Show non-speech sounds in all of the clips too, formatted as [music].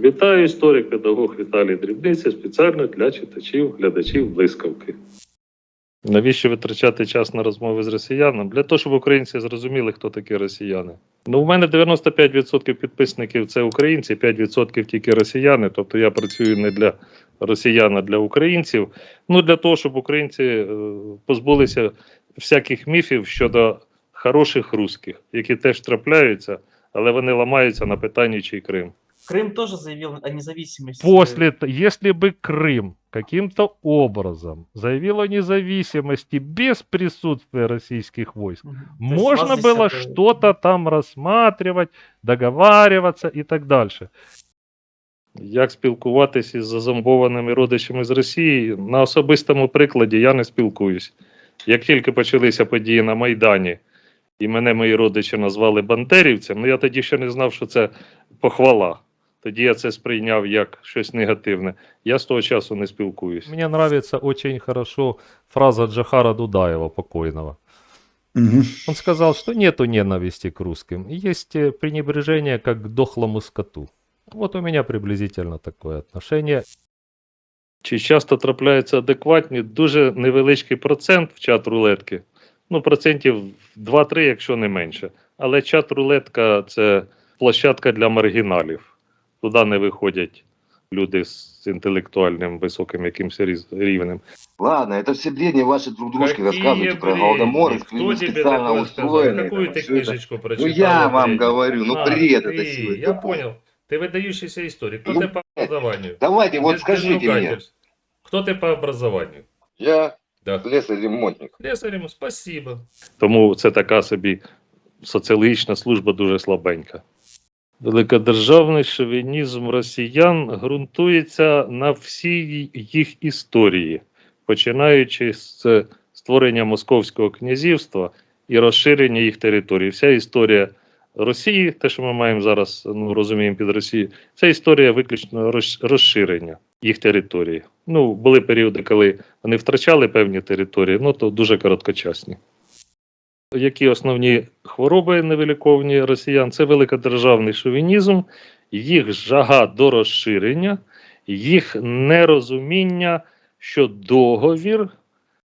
Вітаю історик, педагог Віталій Дрібниця спеціально для читачів, глядачів блискавки. Навіщо витрачати час на розмови з росіянами? Для того, щоб українці зрозуміли, хто такі росіяни. Ну, у мене 95% підписників це українці, 5% тільки росіяни. Тобто я працюю не для росіян, а для українців. Ну, для того, щоб українці е, позбулися всяких міфів щодо хороших русських, які теж трапляються, але вони ламаються на питанні, чий Крим. Крым тоже заявил о независимости. После, т- если бы Крым каким-то образом заявил о независимости без присутствия российских войск, Мгм. То есть можно вас было здесь это- что-то там рассматривать, договариваться и так дальше. Як спілкуватися із зазомбованими родичами з Росії? На особистому прикладі я не спілкуюсь. Як тільки почалися події на Майдані, і мене мої родичі назвали бандерівцем, ну я тоді ще не знав, що це похвала. Тоді я це сприйняв як щось негативне. Я з того часу не спілкуюсь. Мне нравится очень хорошо фраза Джахара Дудаева, покойного. Мгм. Он сказал, что нету ненависти к русским, есть э, пренебрежение как к дохлому скоту. Вот у меня приблизительно такое отношение. Чи часто трапляються адекватні, дуже невеличкий процент в чат рулетки. Ну, процентів 2-3, якщо не менше. Але чат рулетка це площадка для маргіналів. Туди не виходять люди з інтелектуальним високим якимось різ- рівнем. Ладно, это все бредни ваши друг дружки Какие рассказываете про бредни? Голодомор, и Кто не тебе специально такое сказал? устроенные. Какую там, ты всё это. книжечку Ну прочитал? я вам бредни? говорю, ну А, бред ты, это все. Я понял. Ты выдающийся историк. Кто Ну, ты по образованию? Давайте, вот Без- без скажите мне. ругательств. Кто ты по образованию? Я Да. слесарь-ремонтник. Слесарем, спасибо. Тому це така собі соціологічна служба дуже слабенька. Великодержавний шовінізм росіян ґрунтується на всій їх історії, починаючи з створення Московського князівства і розширення їх території. Вся історія Росії, те, що ми маємо зараз, ну розуміємо під Росією, це історія виключно розширення їх території. Ну, були періоди, коли вони втрачали певні території, ну то дуже короткочасні. Які основні хвороби невиліковні росіян? Це великодержавний шовінізм, їх жага до розширення, їх нерозуміння, що договір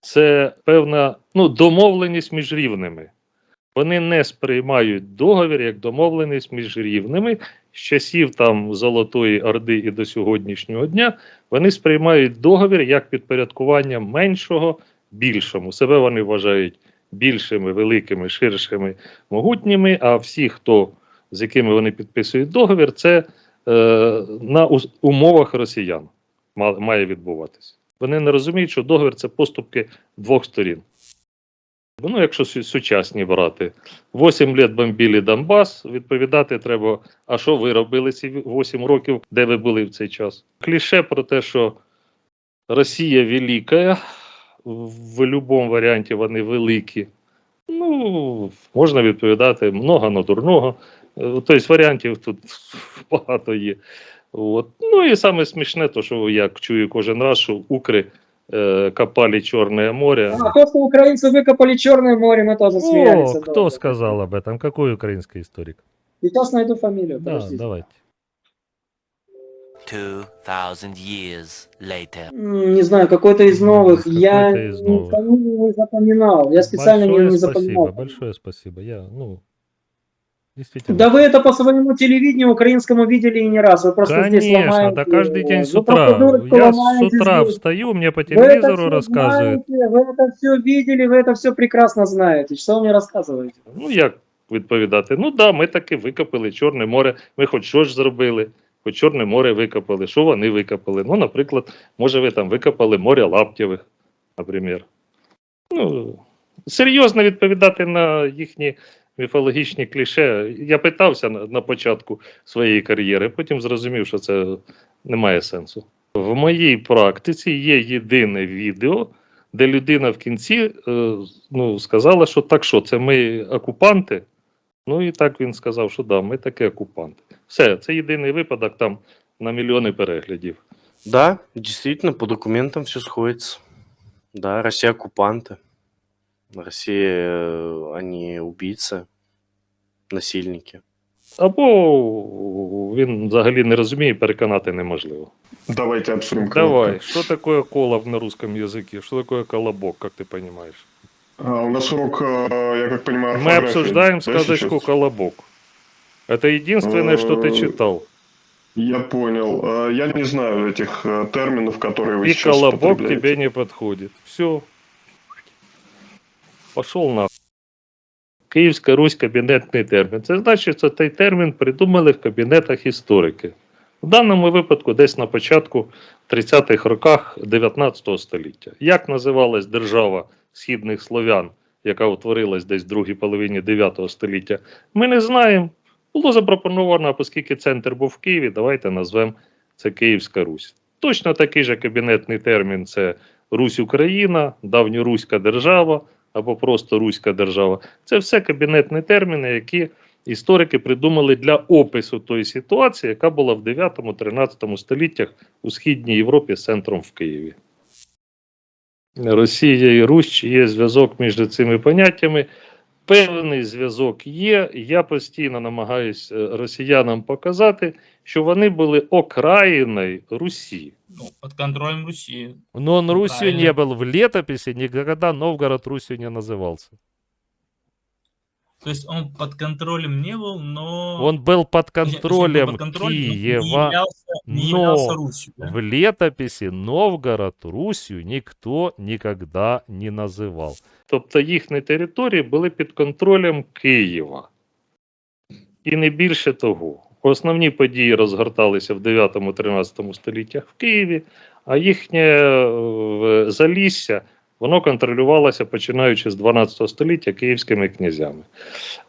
це певна ну, домовленість між рівними. Вони не сприймають договір як домовленість між рівними з часів там Золотої Орди і до сьогоднішнього дня. Вони сприймають договір як підпорядкування меншого більшому. Себе вони вважають більшими, великими, ширшими, могутніми. А всі, хто з якими вони підписують договір, це е, на умовах росіян ма- має відбуватися. Вони не розуміють, що договір це поступки двох сторін. Ну, якщо сучасні брати, 8 літ бомбили Донбас, відповідати треба, а що ви робили ці 8 років, де ви були в цей час? Кліше про те, що Росія велика, в будь-якому варіанті вони великі. Ну, можна відповідати много на дурного. Е, Тобто варіантів тут [laughs] багато є. От. Ну і саме смішне, то, що я чую кожен раз, що укри е, копали Чорне море. А, то, что украинцы выкопали Черное море, мы тоже смеялись. О, это кто вот. сказал об этом? Какой украинский историк? Сейчас найду фамилию, Да, подождите. давайте. 2,000 years later. Не знаю, какой-то из новых. Я Какой-то из не- новых. не запоминал. Я специально большое не, не спасибо, запоминал. большое спасибо. Я, ну, действительно. Да вы это по своему телевидению украинскому видели и не раз. Вы просто здесь Конечно, ломаете. да каждый день с утра. Я с утра здесь. встаю, мне по телевизору рассказывают. знаете, вы это все видели, вы это все прекрасно знаете. Что вы мне рассказываете? Ну, як відповідати? Ну да, ми таки викопали Чорне море. Ми хоч що ж зробили, хоч Чорне море викопали. Що вони викопали? Ну, наприклад, може, ви там викопали море Лаптєвих, наприклад. Ну, серйозно відповідати на їхні міфологічні кліше. Я питався на, початку своєї кар'єри, потім зрозумів, що це не має сенсу. В моїй практиці є єдине відео, де людина в кінці е, ну, сказала, що так що, це ми окупанти. Ну і так він сказав, що да, ми такі окупанти. Все, це єдиний випадок там на мільйони переглядів. Да, действительно, по документам все сходится. Да, Россия оккупанты. Россия, э, они убийцы, насильники. Або він взагалі не розуміє, переконати неможливо. Давайте обсудим. Давай, коротко. что такое колоб на русском языке? Что такое колобок, как ты понимаешь? А, у нас урок, а, я как понимаю, Мы орфографии, обсуждаем да, сказочку сейчас? «Колобок». Это единственное, что ты Э, читал. Я понял. А, Я не знаю этих а, терминов, которые вы И сейчас «Колобок» употребляете. тебе не подходит. Все. Пошел на. Київська Русь кабінетний термін. Це значить, що цей термін придумали в кабінетах історики. В даному випадку, десь на початку 30-х роках 19 століття. Як називалась держава Східних слов'ян, яка утворилась десь в другій половині 9 століття, ми не знаємо. Було запропоновано, оскільки центр був в Києві, давайте назвемо це Київська Русь. Точно такий же кабінетний термін це Русь Україна, давньоруська держава або просто Руська держава. Це все кабінетні терміни, які історики придумали для опису тої ситуації, яка була в 9-13 століттях у Східній Європі з центром в Києві. Росія і Русь, чи є зв'язок між цими поняттями. Певний зв'язок є. Я постійно намагаюся росіянам показати, що вони були окраїною Русі. Ну, під контролем Русі. Но он Русью не був был в літописі, никогда Новгород Русью не назывался. То есть он под контролем не был, но... Он был под Точнее, точнее, контролем под контролем, но не Киева. являлся, не но являлся Русью. да? В летописи Новгород Русью никто никогда не называл. Тобто їхні території були під контролем Києва. І не більше того. Основні події розгорталися в 9-13 століттях в Києві, а їхнє е, залісся воно контролювалося починаючи з 12 століття київськими князями.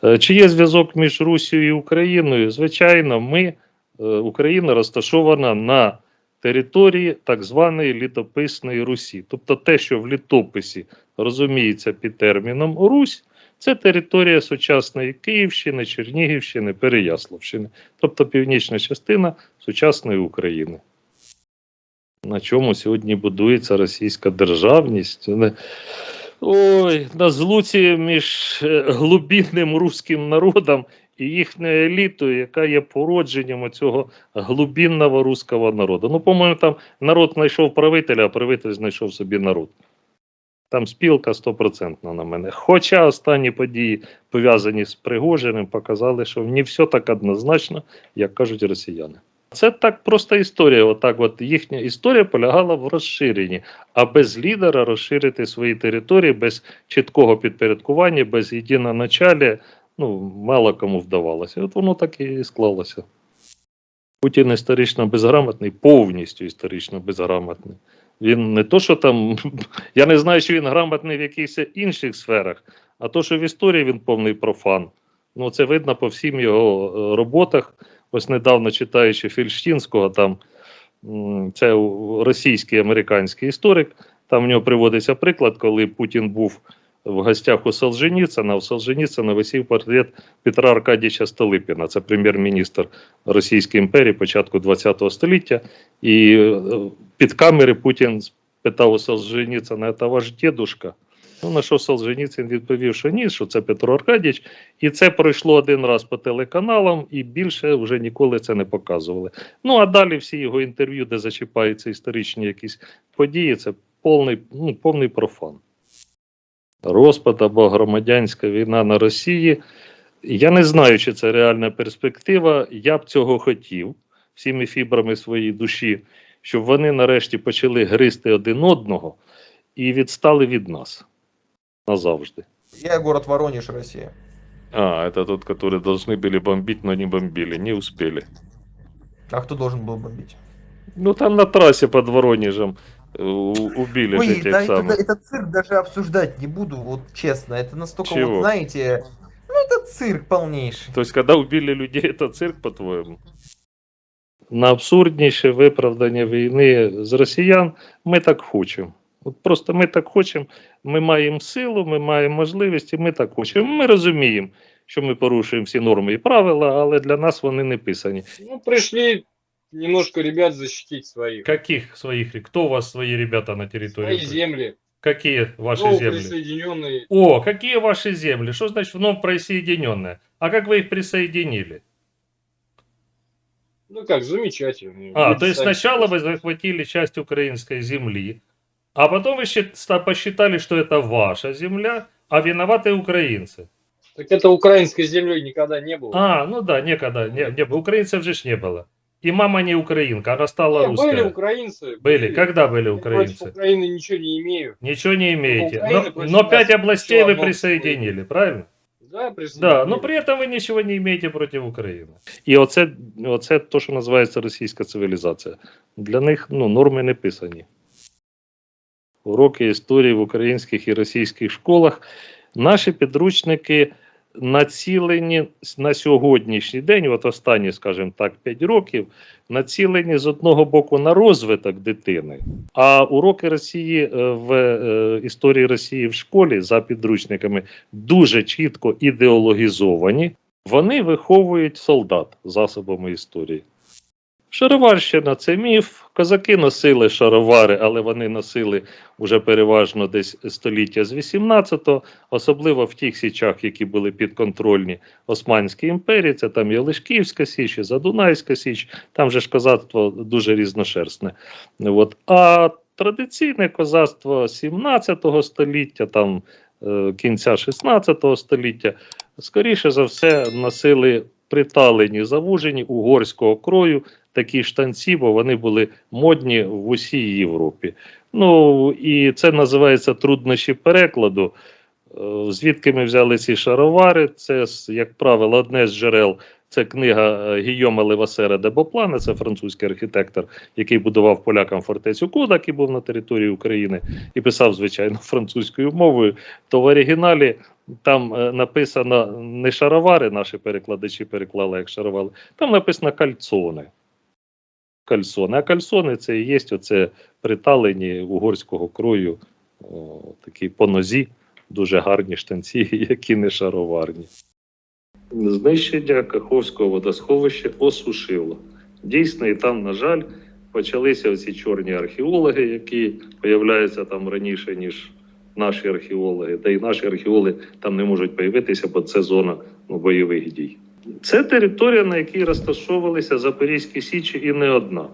Е, Чи є зв'язок між Русією і Україною? Звичайно, ми, е, Україна розташована на території так званої літописної Русі. Тобто те, що в літописі розуміється під терміном Русь, це територія сучасної Київщини, Чернігівщини, Переяславщини, тобто північна частина сучасної України. На чому сьогодні будується російська державність? Ой, на злуці між е, глубинним руським народом і їхньою елітою, яка є породженням цього глубинного руського народу. Ну, по-моєму, там народ знайшов правителя, а правитель знайшов собі народ. Там спілка стопроцентна на мене. Хоча останні події, пов'язані з Пригожиним, показали, що не все так однозначно, як кажуть росіяни. Це так просто історія. Отак, от їхня історія полягала в розширенні, а без лідера розширити свої території без чіткого підпорядкування, без єдиноначалія, ну, мало кому вдавалося. От воно так і склалося. Путін історично безграмотний, повністю історично безграмотний. Він не то, що там. [laughs] Я не знаю, що він грамотний в якихось інших сферах, а то, що в історії він повний профан. Ну, це видно по всім його е, роботах. Ось недавно читаючи Фільштінського, там це російський американський історик. Там в нього приводиться приклад, коли Путін був в гостях у Солженіцина. У Солженіцина висів портрет Петра Аркадійовича Столипіна, це прем'єр-міністр Російської імперії початку ХХ століття. І е, під камери Путін питав у Солженіцина, це ваш дідушка? Ну, на що Солженіцин відповів, що ні, що це Петро Аркадійович. І це пройшло один раз по телеканалам, і більше вже ніколи це не показували. Ну а далі всі його інтерв'ю, де зачіпаються історичні якісь події, це повний, ну, повний профан. Розпад або громадянська війна на Росії. Я не знаю, чи це реальна перспектива. Я б цього хотів всіми фібрами своєї душі, щоб вони нарешті почали гризти один одного і відстали від нас назавжди. Я город Воронеж, Россия. А, это тот, который должны были бомбить, но не бомбили, не успели. А кто должен был бомбить? Ну там на трассе под Воронежем э, у- убили Ой, же тех да, это, самых. это цирк даже обсуждать не буду, вот честно. Это настолько, Чего? вот знаете, ну это цирк полнейший. То есть, когда убили людей, [laughs] это цирк, по-твоему? на абсурдніше виправдання війни з росіян ми так хочемо. От просто ми так хочемо, ми маємо силу, ми маємо можливість, і ми так хочемо. Ми розуміємо, що ми порушуємо всі норми і правила, але для нас вони не писані. Ну, пришли немножко ребят защитить своих. Каких своих? Кто у вас свои ребята на территории? Свои земли. Какие ваши Ну, земли? присоединенные. О, какие ваши земли? Что значит вновь присоединенные? А как вы их присоединили? Ну как, замечательно. А, Люди то есть сами- сначала вы захватили часть украинской земли, а потом вы счит- ста- посчитали, что это ваша земля, а виноваты украинцы. Так это украинской землей никогда не было. А, ну да, некогда, не, не, украинцев же ж не было. И мама не украинка, она стала Не, русская. были украинцы. Были. Когда были Я украинцы? Против Украины ничего не имею. Ничего не имеете. Украина Но, против но нас пять областей всё вы одно присоединили, правильно? Да, Да, присоединили. но при этом ви нічого не маєте проти України. І оце, оце то, що називається російська цивілізація. Для них ну, норми не писані. Уроки історії в українських і російських школах. Наші підручники націлені на сьогоднішній день, от останні, скажімо так, 5 років, націлені з одного боку на розвиток дитини, а уроки Росії е, в е, історії Росії в школі за підручниками дуже чітко ідеологізовані, вони виховують солдат засобами історії. Шароварщина це міф. Козаки носили шаровари, але вони носили уже переважно десь століття з 18-го, особливо в тих січах, які були підконтрольні Османській імперії. Це там і Січ, і Задунайська Січ, там же ж козацтво дуже різношерстне. От. А традиційне козацтво 17 століття, там е, кінця 16 століття, скоріше за все, носили приталені, завужені угорського крою такі штанці, бо вони були модні в усій Європі. Ну і це називається труднощі перекладу. Е, Звідки ми взяли ці шаровари? Це, як правило, одне з джерел. Це книга е, Гійома Левасера де Боплана, це французький архітектор, який будував полякам фортецю Кодак, який був на території України, і писав, звичайно, [laughs] французькою мовою. То в оригіналі там е, написано не шаровари, наші перекладачі переклали як шаровари, там написано кальцони. Кальсони. А кальсони це і є оце приталені угорського крою, о, такі по нозі, дуже гарні штанці, [laughs] які не шароварні. Знищення Каховського водосховища осушило. Дійсно, і там, на жаль, почалися оці чорні археологи, які появляються там раніше, ніж наші археологи. Та й наші археологи там не можуть появитися, бо це зона ну, бойових дій. Це територія, на якій розташовувалися Запорізькі Січі, і не одна.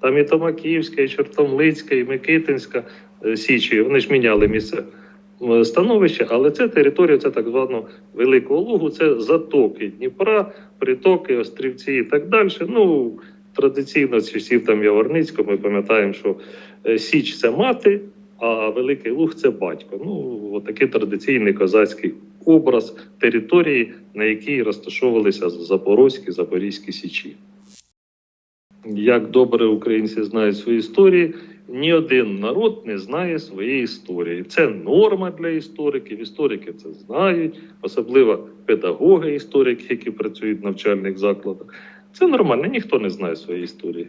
Там і Томаківська, і Чортомлицька, і Микитинська е, Січі. Вони ж міняли місце становище, але це територія, це так званого Великого Лугу, це затоки Дніпра, притоки, острівці і так далі. Ну, традиційно з часів там Яворницького ми пам'ятаємо, що е, Січ це мати, а Великий Луг це батько. Ну, отакий традиційний козацький образ території, на якій розташовувалися Запорозькі, Запорізькі Січі. Як добре українці знають свої історії, ні один народ не знає своєї історії. Це норма для істориків. Історики це знають, особливо педагоги, історики, які працюють в навчальних закладах. Це нормально, ніхто не знає своєї історії.